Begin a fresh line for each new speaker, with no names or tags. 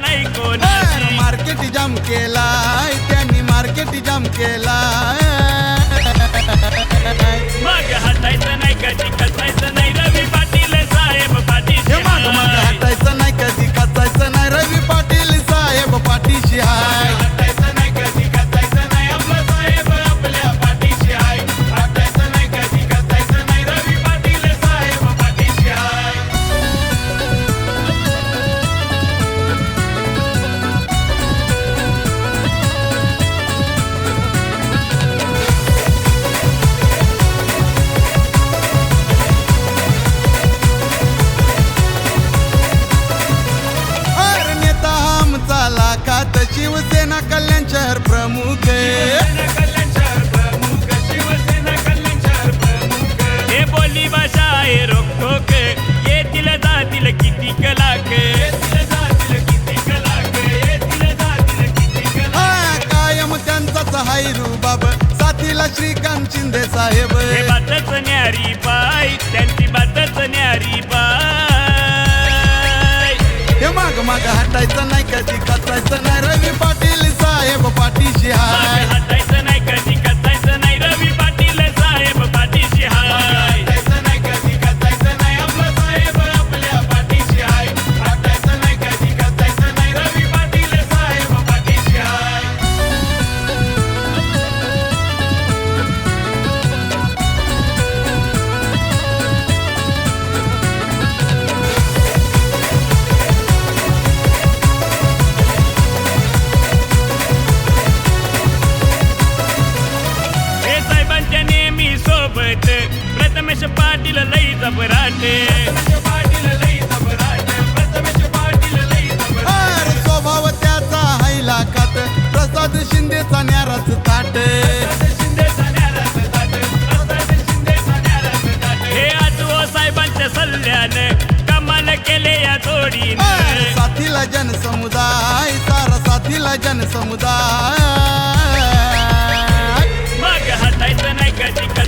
नाही कोण. मार्केट
जाम केला त्यांनी मार्केट जाम केला श्रीकांत शिंदे साहेब.
बातच न्यारी बाई त्यांची बातच न्यारी बाई.
हे माग माग हटायचं नाही कधी कचायचं नाही. रवी पाटील साहेब पाठीशी हाय. अरे स्वभाव त्याचा हाय लाखात. प्रसाद शिंदेचा न्याराच ताट.
हे आजो साहेबांच्या सल्ल्यानं कमाल केले या जोडीनं.
साथीला जनसमुदाय सारा साथीला जनसमुदाय.
मग हटायचं नाही कधी